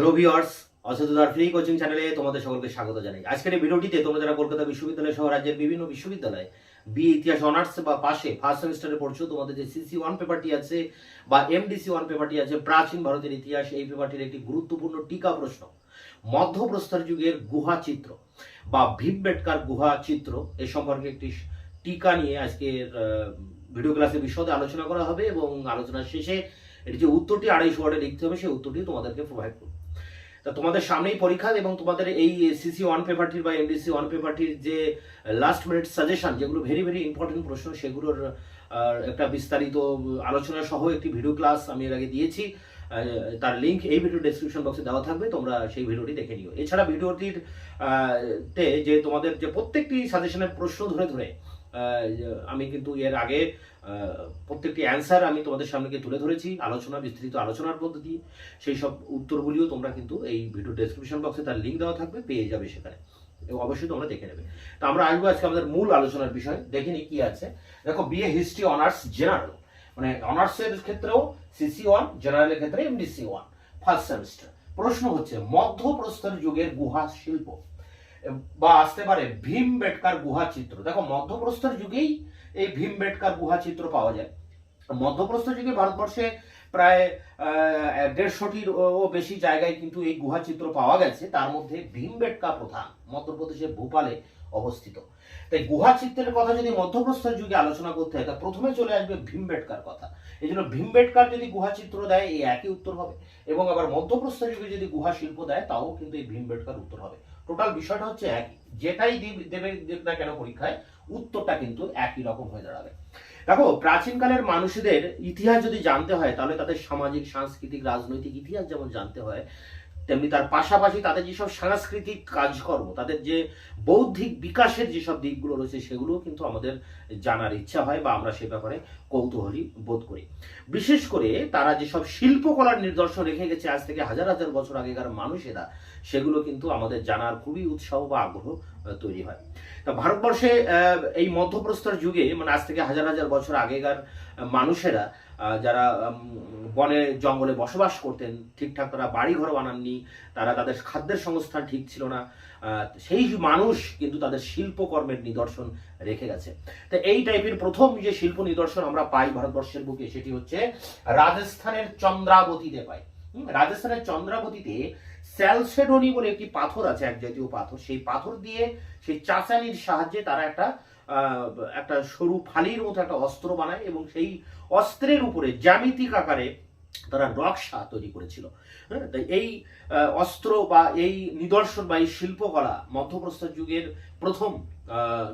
Hello viewers অসুবিধার free coaching চ্যানেলে তোমাদের সকলকে স্বাগত জানাই। আজকের এই ভিডিওটিতে তোমরা যারা কলকাতা বিশ্ববিদ্যালয় সহ রাজ্যের বিভিন্ন বিশ্ববিদ্যালয়ে বি ইতিহাস অনার্স বা পাশে ফার্স্ট সেমিস্টারে পড়ছো, তোমাদের যে সিসি ওয়ান পেপারটি আছে বা এমডিসি ওয়ান পেপারটি আছে, প্রাচীন ভারতের ইতিহাস, এই পেপারটির একটি গুরুত্বপূর্ণ টিকা প্রশ্ন। মধ্যপ্রস্তর যুগের গুহা চিত্র বা ভীমবেটকার গুহা চিত্র এ সম্পর্কে একটি টিকা নিয়ে আজকের ভিডিও ক্লাসে বিশদে আলোচনা করা হবে এবং আলোচনার শেষে এর যে উত্তরটি আড়াইশো ওয়ার্ডে লিখতে হবে, সেই উত্তরটি তোমাদেরকে প্রোভাইড করব। তা তোমাদের সামনেই পরীক্ষা এবং তোমাদের এই সিসি ওয়ান পেপারটির বা এমডিসি ওয়ান পেপারটির যে লাস্ট মিনিট সাজেশন যেগুলো ভেরি ভেরি ইম্পর্টেন্ট প্রশ্ন, সেগুলোর একটা বিস্তারিত আলোচনা সহ একটি ভিডিও ক্লাস আমি এর আগে দিয়েছি। তার লিঙ্ক এই ভিডিও ডেসক্রিপশন বক্সে দেওয়া থাকবে, তোমরা সেই ভিডিওটি দেখে নিও। এছাড়া ভিডিওটির তে যে তোমাদের যে প্রত্যেকটি সাজেশনের প্রশ্ন ধরে ধরে আমি কিন্তু এর আগে প্রত্যেকটি অ্যান্সার আমি তোমাদের সামনে তুলে ধরেছি, আলোচনা, বিস্তৃত আলোচনার পদ্ধতি, সেই সব উত্তরগুলিও তোমরা কিন্তু এই ভিডিও ডেসক্রিপশন বক্সে তার লিঙ্ক দেওয়া থাকবে, পেয়ে যাবে সেখানে। এবং অবশ্যই তোমরা দেখে নেবে। তো আমরা আসব আজকে আমাদের মূল আলোচনার বিষয়, দেখে নিই কি আছে। দেখো বিএ হিস্ট্রি অনার্স জেনারেল মানে অনার্সের ক্ষেত্রেও সিসি ওয়ান জেনারেলের ক্ষেত্রে এমডিসি ওয়ান ফার্স্ট সেমিস্টার প্রশ্ন হচ্ছে মধ্যপ্রস্তর যুগের গুহা শিল্প। বা আসতে পারে ভীম বেটকার গুহা চিত্র। দেখো মধ্যপ্রস্তর যুগেই এই ভীম বেটকার গুহা চিত্র পাওয়া যায়। মধ্যপ্রস্তর যুগে ভারতবর্ষে প্রায় দেড়শোটির ও বেশি জায়গায় কিন্তু এই গুহা চিত্র পাওয়া গেছে। তার মধ্যে ভীমবেটকা প্রধান মধ্যপ্রদেশের ভোপালে অবস্থিত। তাই গুহা চিত্রের কথা যদি মধ্যপ্রস্তর যুগে আলোচনা করতে হয়, তা প্রথমে চলে আসবে ভীমবেটকার কথা। এই জন্য ভীমবেটকার যদি গুহা চিত্র দেয় এই একই উত্তর হবে। এবং আবার মধ্যপ্রস্তর যুগে যদি গুহা শিল্প দেয়, তাও কিন্তু এই ভীমবেটকার উত্তর হবে। টোটাল বিষয়টা হচ্ছে একই। যেটাই দিব- দেবে না কেন পরীক্ষায়, উত্তরটা কিন্তু একই রকম হয়ে দাঁড়াবে। দেখো, প্রাচীনকালের মানুষদের ইতিহাস যদি জানতে হয়, তাহলে তাদের সামাজিক, সাংস্কৃতিক, রাজনৈতিক ইতিহাস যেমন জানতে হয় তেমনি তার পাশাপাশি তাদের যেসব সাংস্কৃতিক কাজকর্ম, তাদের যে বৌদ্ধিক বিকাশের যেসব দিকগুলো রয়েছে সেগুলোও কিন্তু আমাদের জানার ইচ্ছা হয় বা আমরা সে ব্যাপারে কৌতূহলী বোধ করি। বিশেষ করে তারা যেসব শিল্পকলার নিদর্শন রেখে গেছে, আজ থেকে হাজার হাজার বছর আগেকার মানুষেরা সেগুলো কিন্তু আমাদের জানার খুবই উৎসাহ বা আগ্রহ তৈরি হয়। তা ভারতবর্ষে এই মধ্যপ্রস্তর যুগে মানে আজ থেকে হাজার হাজার বছর আগেকার মানুষেরা যারা বনে, জঙ্গলে বসবাস করতেন, ঠিকঠাক তারা বাড়ি ঘর বানাননি, তারা তাদের খাদ্যের সংস্থান ঠিক ছিল না সেই মানুষ কিন্তু তাদের শিল্পকর্মের নিদর্শন রেখে গেছে। তো এই টাইপের প্রথম যে শিল্প নিদর্শন আমরা পাই ভারতবর্ষের বুকে, সেটি হচ্ছে রাজস্থানের চন্দ্রাবতীতে পাই। রাজস্থানের চন্দ্রাবতীতে স্যালসেডনি বলে একটি পাথর আছে, এক জাতীয় পাথর। সেই পাথর দিয়ে সেই চাচানির সাহায্যে তারা একটা একটা সরু ফালির মতো একটা অস্ত্র বানায় এবং সেই অস্ত্রের উপরে জ্যামিতিক আকারে তারা নকশা তৈরি করেছিল। হ্যাঁ এই অস্ত্র বা এই নিদর্শন বা এই শিল্পকলা মধ্যপ্রস্তর যুগের প্রথম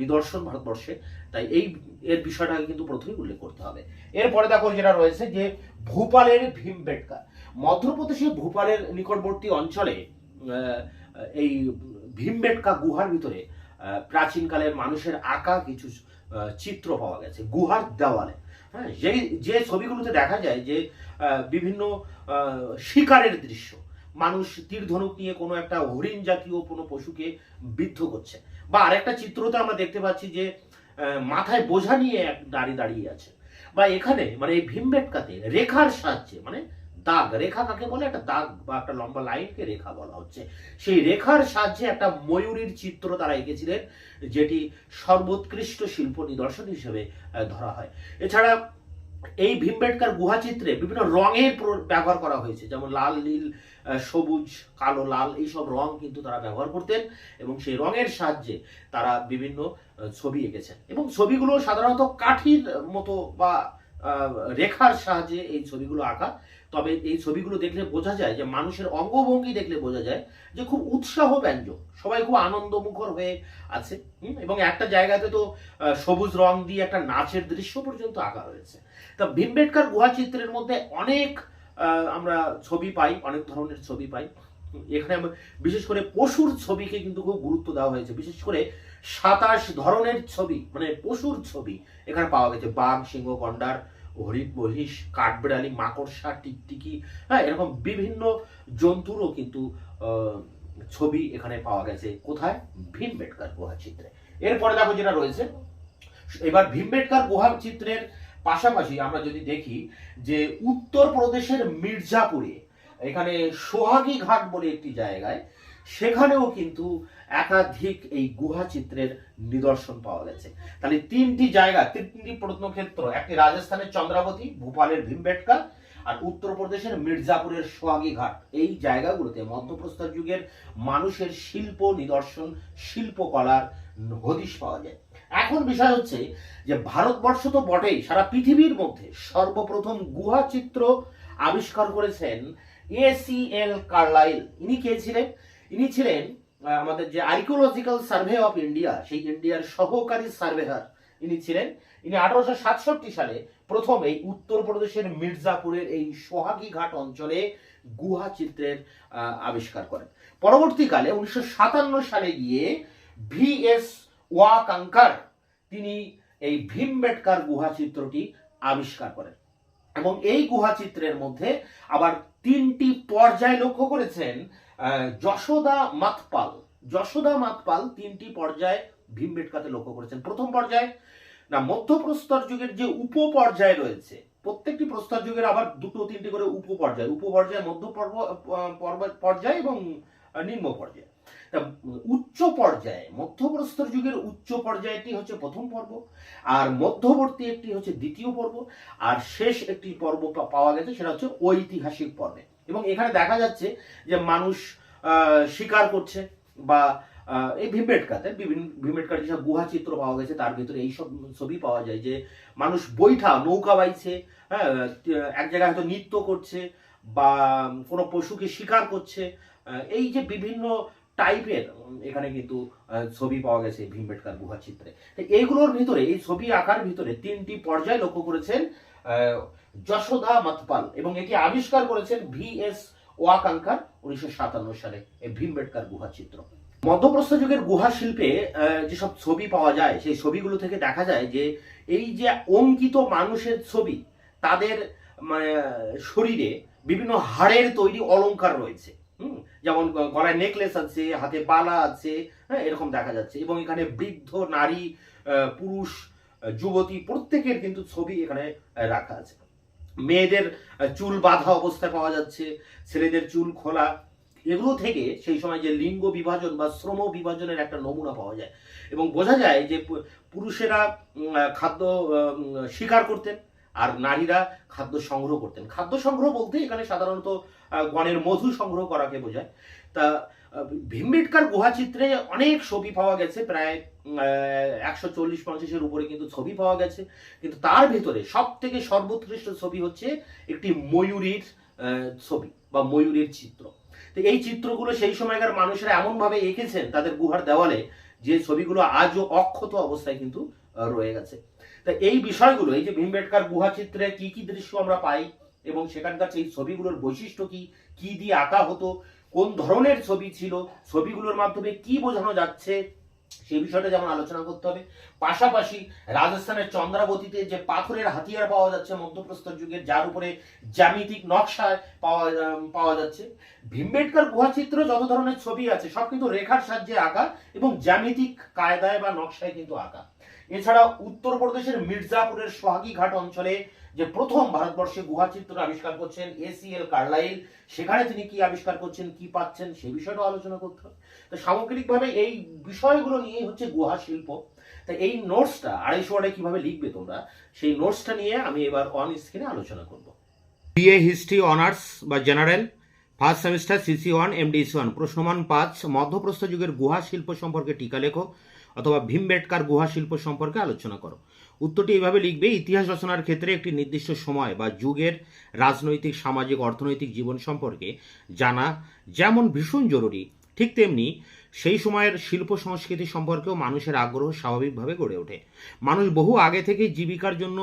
নিদর্শন ভারতবর্ষে। তাই এই এর বিষয়টাকে কিন্তু প্রথমেই উল্লেখ করতে হবে। এরপরে দেখো যেটা রয়েছে যে ভূপালের ভীমবেটকা। মধ্যপ্রদেশের ভূপালের নিকটবর্তী অঞ্চলে এই ভীমবেটকা গুহার ভিতরে প্রাচীনকালের মানুষের আঁকা কিছু চিত্র পাওয়া গেছে, গুহার দেওয়ালে। হ্যাঁ যেই, যে ছবিগুলোতে দেখা যায় যে বিভিন্ন শিকারের দৃশ্য, মানুষ তীর ধনুক নিয়ে কোনো একটা হরিণ জাতীয় কোনো পশুকে বিদ্ধ করছে। বা আরেকটা চিত্রতে আমরা দেখতে পাচ্ছি যে মাথায় বোঝা নিয়ে এক দাঁড়িয়ে দাঁড়িয়ে আছে। বা এখানে মানে এই ভীমবেটকাতে রেখার সাহায্যে মানে দাগ। রেখা কাকে বলে? একটা দাগ বা একটা লম্বা লাইনকে রেখা বলা হচ্ছে। সেই রেখার সাহায্যে একটা ময়ূরীর চিত্র তারা এঁকেছিলেন, যেটি সর্বোৎকৃষ্ট শিল্প নিদর্শন হিসেবে ধরা হয়। এছাড়া এই ভীমবেটকার গুহা চিত্রে বিভিন্ন রঙের ব্যবহার করা হয়েছে। যেমন লাল, নীল সবুজ, কালো, লাল, এইসব রং কিন্তু তারা ব্যবহার করতেন এবং সেই রঙের সাহায্যে তারা বিভিন্ন ছবি এঁকেছেন। এবং ছবিগুলো সাধারণত কাঠির মতো বা রেখার সাহায্যে এই ছবিগুলো আঁকা। তবে এই ছবিগুলো দেখলে বোঝা যায় যে মানুষের অঙ্গভঙ্গি দেখলে বোঝা যায় যে খুব উৎসাহ ব্যঞ্জক। সবাই খুব আনন্দমুখর হয়ে আছে এবং একটা জায়গাতে তো সবুজ রং দিয়ে একটা নাচের দৃশ্য পর্যন্ত আঁকা হয়েছে। তা ভীমবেটকার গুহা চিত্রের মধ্যে অনেক আমরা ছবি পাই, অনেক ধরনের ছবি পাই। এখানে বিশেষ করে পশুর ছবিকে কিন্তু খুব গুরুত্ব দেওয়া হয়েছে। বিশেষ করে সাতাশ ধরনের ছবি মানে পশুর ছবি এখানে পাওয়া গেছে। বাঘ, সিংহ, গন্ডার হরিণ, মহিষ, কাঠবিড়ালি, মাকড়সা, টিকটিকি হ্যাঁ এরকম বিভিন্ন জন্তুরও কিন্তু ছবি এখানে পাওয়া গেছে। কোথায়? ভীমবেটকার গুহা চিত্রে। এরপরে দেখো যেটা রয়েছে, এবার ভীমবেটকার গুহা চিত্রের পাশাপাশি আমরা যদি দেখি যে উত্তরপ্রদেশের মির্জাপুরে, এখানে সোহাগী ঘাট বলে একটি জায়গায় সেখানেও কিন্তু একাধিক এই গুহা চিত্রের নিদর্শন পাওয়া গেছে। তাহলে তিনটি জায়গা, তিনটি প্রত্নক্ষেত্র, একটি রাজস্থানের চন্দ্রাবতী, ভোপালের ভীমবেটকা, আর উত্তরপ্রদেশের মির্জাপুরের সোহাগী ঘাট। এই জায়গাগুলোতে মধ্যপ্রস্তর যুগের মানুষের শিল্প নিদর্শন, শিল্পকলার হদিশ পাওয়া যায়। এখন বিষয় হচ্ছে যে ভারতবর্ষ তো বটেই, সারা পৃথিবীর মধ্যে সর্বপ্রথম গুহা চিত্র আবিষ্কার করেছেন এসিএল কার্লাইল। ইনি কে ছিলেন? ইনি ছিলেন আমাদের যে আর্কিওলজিক্যাল সার্ভে অফ ইন্ডিয়া, সেই ইন্ডিয়ার সহকারী সার্ভেয়ার ইনি ছিলেন। ইনি আঠারোশো সাতষট্টি সালে প্রথম এই উত্তরপ্রদেশের মির্জাপুরের এই সোহাগী ঘাট অঞ্চলে গুহা চিত্রের আবিষ্কার করেন। পরবর্তীকালে উনিশশো সাতান্ন সালে গিয়ে ভি এস ওয়াকাঙ্কার তিনি এই ভীমবেটকার গুহা চিত্রটি আবিষ্কার করেন। এবং এই গুহা চিত্রের মধ্যে আবার তিনটি পর্যায় লক্ষ্য করেছেন যশোদা মাতপাল। যশোদা মাতপাল তিনটি পর্যায়ে ভীমবেটকাতে লক্ষ্য করেছেন। প্রথম পর্যায়ে, না, মধ্যপ্রস্তর যুগের যে উপপর্যায় রয়েছে, প্রত্যেকটি প্রস্তর যুগের আবার দুটো তিনটি করে উপপর্যায় উপপর্যায় মধ্য পর্যায় এবং নিম্ন পর্যায়। তা, উচ্চ পর্যায়ে, মধ্যপ্রস্তর যুগের উচ্চ পর্যায়টি হচ্ছে প্রথম পর্ব, আর মধ্যবর্তী একটি হচ্ছে দ্বিতীয় পর্ব, আর শেষ একটি পর্ব পাওয়া গেছে, সেটা হচ্ছে ঐতিহাসিক পর্বে। এবং এখানে দেখা যাচ্ছে যে মানুষ শিকার করছে বা এই ভীমবেটকাতে বিভিন্ন, ভীমবেটকার যেসব গুহা চিত্র পাওয়া গেছে, তার ভিতরে এইসব ছবি পাওয়া যায় যে মানুষ বৈঠা, নৌকা বাইছে হ্যাঁ এক জায়গায় হয়তো নৃত্য করছে বা কোনো পশুকে শিকার করছে। এই যে বিভিন্ন টাইপের, এখানে কিন্তু ছবি পাওয়া গেছে ভীমবেটকার গুহা চিত্রে। এইগুলোর ভিতরে, এই ছবি আঁকার ভিতরে তিনটি পর্যায় লক্ষ্য করেছেন যশোদা মাতপাল এবং এটি আবিষ্কার করেছেন ভি এস ওয়াকাঙ্কার উনিশশো সাতান্ন সালে এই ভীমবেটকার গুহা চিত্র মধ্যপ্রস্থ যুগের গুহা শিল্পে যেসব ছবি পাওয়া যায়, সেই ছবিগুলো থেকে দেখা যায় যে এই যে অঙ্কিত মানুষের ছবি, তাদের শরীরে বিভিন্ন হাড়ের তৈরি অলঙ্কার রয়েছে। হুম? যেমন গলায় নেকলেস আছে, হাতে বালা আছে হ্যাঁ এরকম দেখা যাচ্ছে। এবং এখানে বৃদ্ধ, নারী পুরুষ যুবতী প্রত্যেকের কিন্তু ছবি এখানে রাখা আছে। মেয়েদের চুল বাঁধা অবস্থায় পাওয়া যাচ্ছে, ছেলেদের চুল খোলা। এগুলো থেকে সেই সময় যে লিঙ্গ বিভাজন বা শ্রম বিভাজনের একটা নমুনা পাওয়া যায়। এবং বোঝা যায় যে পুরুষেরা খাদ্য শিকার করতেন, আর নারীরা খাদ্য সংগ্রহ করতেন। খাদ্য সংগ্রহ বলতে এখানে সাধারণত গণের মধু সংগ্রহ করাকে বোঝায়। তা ভীমবেটকার গুহা চিত্রে অনেক ছবি পাওয়া গেছে, প্রায় একশো চল্লিশ পঞ্চাশের উপরে কিন্তু ছবি পাওয়া গেছে। কিন্তু তার ভিতরে সব থেকে সর্বোৎকৃষ্ট ছবি হচ্ছে একটি ময়ূরীর ছবি বা ময়ূরীর চিত্র। তো এই চিত্রগুলো সেই সময়কার মানুষেরা এমনভাবে এঁকেছেন তাদের গুহার দেওয়ালে যে ছবিগুলো আজও অক্ষত অবস্থায় কিন্তু রয়ে গেছে। তা এই বিষয়গুলো, এই যে ভীমবেটকার গুহা চিত্রে কি কি দৃশ্য আমরা পাই এবং সেখানকার সেই ছবিগুলোর বৈশিষ্ট্য কি কি দিয়ে আঁকা হতো কোন ধরনের ছবি ছিল, ছবিগুলোর মাধ্যমে কি বোঝানো যাচ্ছে সেই বিষয়টা যেমন আলোচনা করতে হবে। পাশাপাশি রাজস্থানের চন্দ্রাবতীতে যে পাথরের হাতিয়ার পাওয়া যাচ্ছে মধ্যপ্রস্তর যুগের যার উপরে জ্যামিতিক নকশায় পাওয়া পাওয়া যাচ্ছে। ভীমবেটকার গুহাচিত্র যত ধরনের ছবি আছে, সব কিন্তু রেখার সাহায্যে আঁকা এবং জ্যামিতিক কায়দায় বা নকশায় কিন্তু আঁকা। এছাড়া উত্তরপ্রদেশের মির্জাপুরের সোহাগী ঘাট অঞ্চলে যে প্রথম ভারতবর্ষে গুহা গুহাচিত্র আবিষ্কার করছেন এসিএল কার্লাইল। সেখানে তিনি কি আবিষ্কার করছেন, কি পাচ্ছেন, সে বিষয়টাও আলোচনা করতে হবে। তো সামগ্রিকভাবে এই বিষয়গুলো নিয়ে হচ্ছে গুহা শিল্প। তা এই নোটসটা আড়াইশো ওয়ার্ডে কীভাবে লিখবে তোমরা, সেই নোটসটা নিয়ে আমি এবার অন স্ক্রিনে আলোচনা করব। বিএ হিস্ট্রি অনার্স বা general first semester CC one MDC one প্রশ্নমান পাঁচ, মধ্যপ্রস্থ যুগের গুহা শিল্প সম্পর্কে টিকা লেখো অথবা ভীমবেটকার গুহা শিল্প সম্পর্কে আলোচনা করো। উত্তরটি এইভাবে লিখবে, ইতিহাস রচনার ক্ষেত্রে একটি নির্দিষ্ট সময় বা যুগের রাজনৈতিক, সামাজিক, অর্থনৈতিক জীবন সম্পর্কে জানা যেমন ভীষণ জরুরি, ঠিক তেমনি সেই সময়ের শিল্প সংস্কৃতি সম্পর্কেও মানুষের আগ্রহ স্বাভাবিকভাবে গড়ে ওঠে। মানুষ বহু আগে থেকেই জীবিকার জন্য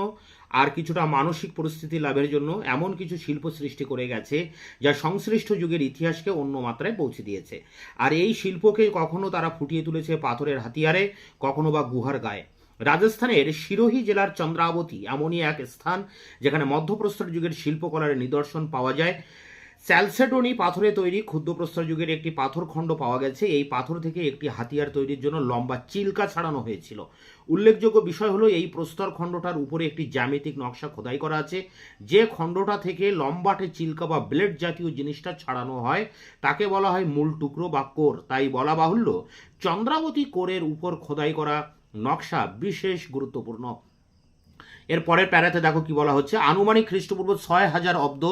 আর কিছুটা মানসিক পরিস্থিতি লাভের জন্য এমন কিছু শিল্প সৃষ্টি করে গেছে যা সংশ্লিষ্ট যুগের ইতিহাসকে অন্য মাত্রায় পৌঁছে দিয়েছে। আর এই শিল্পকে কখনো তারা ফুটিয়ে তুলেছে পাথরের হাতিয়ারে, কখনো বা গুহার গায়ে। রাজস্থানের সিরোহি জেলার চন্দ্রাবতী এমনই এক স্থান যেখানে মধ্যপ্রস্তর যুগের শিল্পকলার নিদর্শন পাওয়া যায়। স্যালসেডনি পাথরে তৈরি ক্ষুদ্র প্রস্তর যুগের একটি পাথর খণ্ড পাওয়া গেছে। এই পাথর থেকে একটি হাতিয়ার তৈরির জন্য লম্বা চিল্কা ছাড়ানো হয়েছিল। উল্লেখযোগ্য বিষয় হলো, এই প্রস্তর খণ্ডটার উপরে একটি জ্যামিতিক নকশা খোদাই করা আছে। যে খণ্ডটা থেকে লম্বাটে চিল্কা বা ব্লেড জাতীয় জিনিসটা ছাড়ানো হয়, তাকে বলা হয় মূল টুকরো বা কোর। তাই বলা বাহুল্য, চন্দ্রাবতী কোরের উপর খোদাই করা নকশা বিশেষ গুরুত্বপূর্ণ। এর পরের প্যারাতে দেখো কি বলা হচ্ছে। আনুমানিক খ্রিস্টপূর্ব ছয় হাজার অব্দ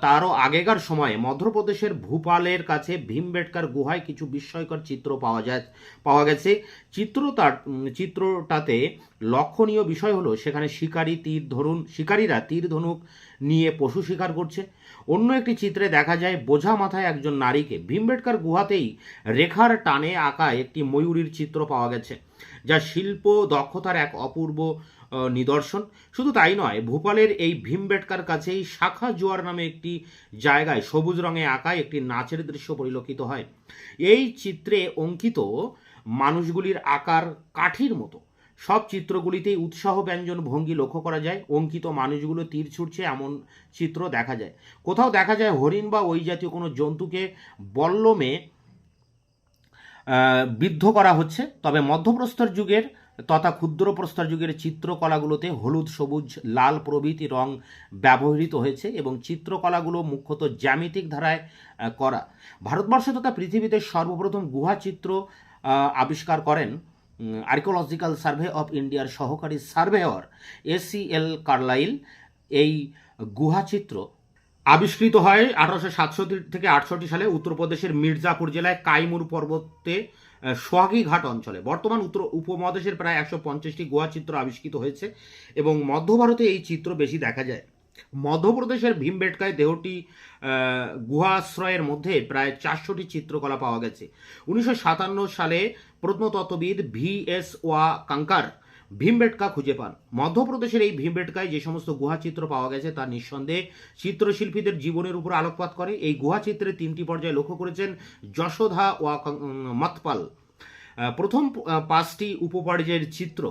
তারও আগেকার সময়ে মধ্যপ্রদেশের ভূপালের কাছে ভীমবেটকার গুহায় কিছু বিস্ময়কর চিত্র পাওয়া যায় পাওয়া গেছে। চিত্রটার উম, চিত্রটাতে লক্ষণীয় বিষয় হলো সেখানে শিকারী তীর ধরুন শিকারীরা তীর ধনুক নিয়ে পশু শিকার করছে। অন্য একটি চিত্রে দেখা যায় বোঝা মাথায় একজন নারীকে ভীমবেটকার গুহাতেই রেখার টানে আঁকা একটি ময়ূরীর চিত্র পাওয়া গেছে। যা শিল্প দক্ষতার এক অপূর্ব নিদর্শন। শুধু তাই নয়, ভূপালের এই ভীমবেটকার কাছেই শাখা জোয়ার নামে একটি জায়গায় সবুজ রঙে আঁকা একটি নাচের দৃশ্য পরিলক্ষিত হয়। এই চিত্রে অঙ্কিত মানুষগুলির আকার কাঠির মতো। সব চিত্রগুলিতেই উৎসাহ ব্যঞ্জন ভঙ্গি লক্ষ্য করা যায়। অঙ্কিত মানুষগুলো তীর ছুটছে এমন চিত্র দেখা যায়। কোথাও দেখা যায় হরিণ বা ওই জাতীয় কোনো জন্তুকে বল্লমে বিদ্ধ করা হচ্ছে। তবে মধ্যপ্রস্তর যুগের তথা ক্ষুদ্র প্রস্তর যুগের চিত্রকলাগুলোতে হলুদ, সবুজ, লাল প্রভৃতি রং ব্যবহৃত হয়েছে এবং চিত্রকলাগুলো মুখ্যত জ্যামিতিক ধারায় করা। ভারতবর্ষ তথা পৃথিবীতে সর্বপ্রথম গুহা চিত্র আবিষ্কার করেন আর্কিওলজিক্যাল সার্ভে অফ ইন্ডিয়ার সহকারী সার্ভেয়র এসিএল কার্লাইল। এই গুহা চিত্র আবিষ্কৃত হয় আঠারোশো সাতষট্টি থেকে আটষট্টি সালে উত্তরপ্রদেশের মির্জাপুর জেলায় কাইমুর পর্বতে সোহাগী ঘাট অঞ্চলে। বর্তমান উত্তর উপমহাদেশের প্রায় একশো পঞ্চাশটি গুহা চিত্র আবিষ্কৃত হয়েছে এবং মধ্য ভারতে এই চিত্র বেশি দেখা যায়। মধ্যপ্রদেশের ভীমবেটকায় দেহটি গুহাশ্রয়ের মধ্যে প্রায় চারশোটি চিত্রকলা পাওয়া গেছে। উনিশশো সাতান্ন সালে প্রত্নতত্ত্ববিদ ভি এস ওয়া কাঙ্কার ভীমবেটকা খুঁজে পান। মধ্যপ্রদেশের এই ভীমবেটকায় যে সমস্ত গুহা চিত্র পাওয়া গেছে, তা নিঃসন্দেহে চিত্রশিল্পীদের জীবনের উপর আলোকপাত করে। এই গুহা চিত্রে তিনটি পর্যায়ে লক্ষ্য করেছেন যশোধা ওয়া মতপাল। প্রথম পাঁচটি উপপর্যায়ের চিত্র।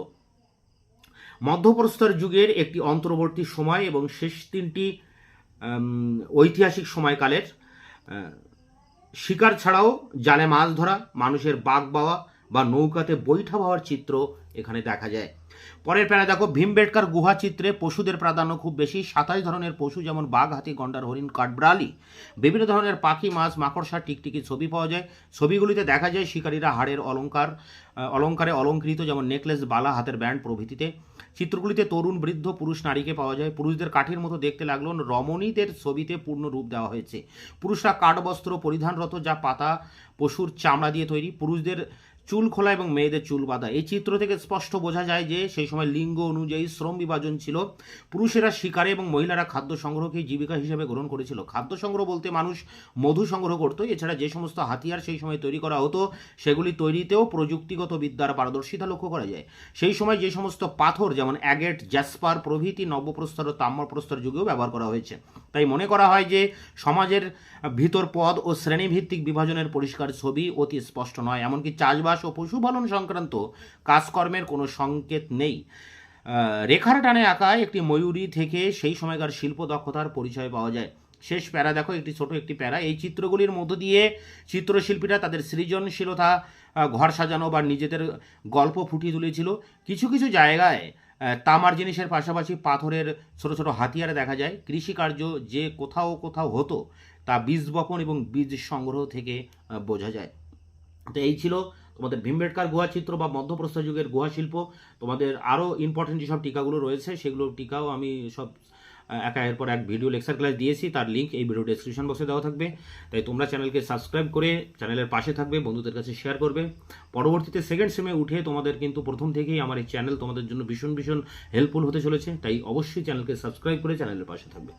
মধ্যপ্রস্তর যুগের একটি অন্তর্বর্তী সময় এবং শেষ তিনটি ঐতিহাসিক সময়কালের। শিকার ছাড়াও জালে মাছ ধরা, মানুষের বাঘ বাওয়া বা নৌকাতে বৈঠা বাওয়ার চিত্র এখানে দেখা যায়। পরের প্যারা দেখো, ভীমবেটকার গুহা চিত্রে পশুদের প্রাধান্য খুব বেশি। সাতাশ ধরনের পশু যেমন বাঘ, হাতি, গন্ডার, হরিণ কাঠব্রালি বিভিন্ন ধরনের পাখি, মাছ, মাকড়সা, টিকটিকি ছবি পাওয়া যায়। ছবিগুলিতে দেখা যায় শিকারীরা হাড়ের অলংকার অলঙ্কারে অলঙ্কৃত যেমন নেকলেস, বালা, হাতের ব্যান্ড প্রভৃতিতে। চিত্রগুলিতে তরুণ, বৃদ্ধ, পুরুষ, নারীকে পাওয়া যায়। পুরুষদের কাঠির মতো দেখতে লাগল রমণীদের ছবিতে পূর্ণ রূপ দেওয়া হয়েছে। পুরুষরা কাঠবস্ত্র পরিধানরত, যা পাতা, পশুর চামড়া দিয়ে তৈরি। পুরুষদের চুল খোলা এবং মেয়েদের চুল বাঁধা। এই চিত্র থেকে স্পষ্ট বোঝা যায় যে সেই সময় লিঙ্গ অনুযায়ী শ্রম বিভাজন ছিল। পুরুষেরা শিকারে এবং মহিলারা খাদ্য সংগ্রহকে জীবিকা হিসেবে গ্রহণ করেছিল। খাদ্য সংগ্রহ বলতে মানুষ মধু সংগ্রহ করতো। এছাড়া যে সমস্ত হাতিয়ার সেই সময় তৈরি করা হতো, সেগুলি তৈরিতেও প্রযুক্তিগত বিদ্যার পারদর্শিতা লক্ষ্য করা যায়। সেই সময় যে সমস্ত পাথর, যেমন অ্যাগেট, জ্যাসপার প্রভৃতি নব্যপ্রস্তর ও তাম্রপ্রস্তর যুগেও ব্যবহার করা হয়েছে। তাই মনে করা হয় যে সমাজের ভিতর পদ ও শ্রেণীভিত্তিক বিভাজনের পরিষ্কার ছবি অতি স্পষ্ট নয়। এমনকি চাষবাস ও পশুপালন সংক্রান্ত কাজকর্মের কোনো সংকেত নেই। রেখার টানে আঁকা একটি ময়ূরী থেকে সেই সময়কার শিল্প দক্ষতার পরিচয় পাওয়া যায়। শেষ প্যারা দেখো, একটি ছোট একটি প্যারা। এই চিত্রগুলির মধ্য দিয়ে চিত্রশিল্পীরা তাদের সৃজনশীলতা ঘর সাজানো বা নিজেদের গল্প ফুটিয়ে তুলেছিল। কিছু কিছু জায়গায় তামার জিনিসের পাশাপাশি পাথরের ছোট ছোট হাতিয়ার দেখা যায়। কৃষিকার্য যে কোথাও কোথাও হতো, তা বীজ বপন এবং বীজ সংগ্রহ থেকে বোঝা যায়। তো এই ছিল তোমাদের ভীমবেটকার গুহা চিত্র বা মধ্যপ্রস্তর যুগের গুহা শিল্প। তোমাদের আরও ইম্পর্টেন্ট যেসব টিকাগুলো রয়েছে, সেগুলো টিকাও আমি সব একা পর এক ভিডিও লেকচার ক্লাস দিয়েছি, তার লিঙ্ক এই ভিডিও ডিসক্রিপশন বক্সে দেওয়া থাকবে। তাই তোমরা চ্যানেলকে সাবস্ক্রাইব করে চ্যানেলের পাশে থাকবে, বন্ধুদের কাছে শেয়ার করবে। পরবর্তীতে সেকেন্ড সেমে উঠে তোমাদের কিন্তু প্রথম থেকেই আমার এই চ্যানেল তোমাদের জন্য ভীষণ ভীষণ হেল্পফুল হতে চলেছে, তাই অবশ্যই চ্যানেলকে সাবস্ক্রাইব করে চ্যানেলের পাশে থাকবে।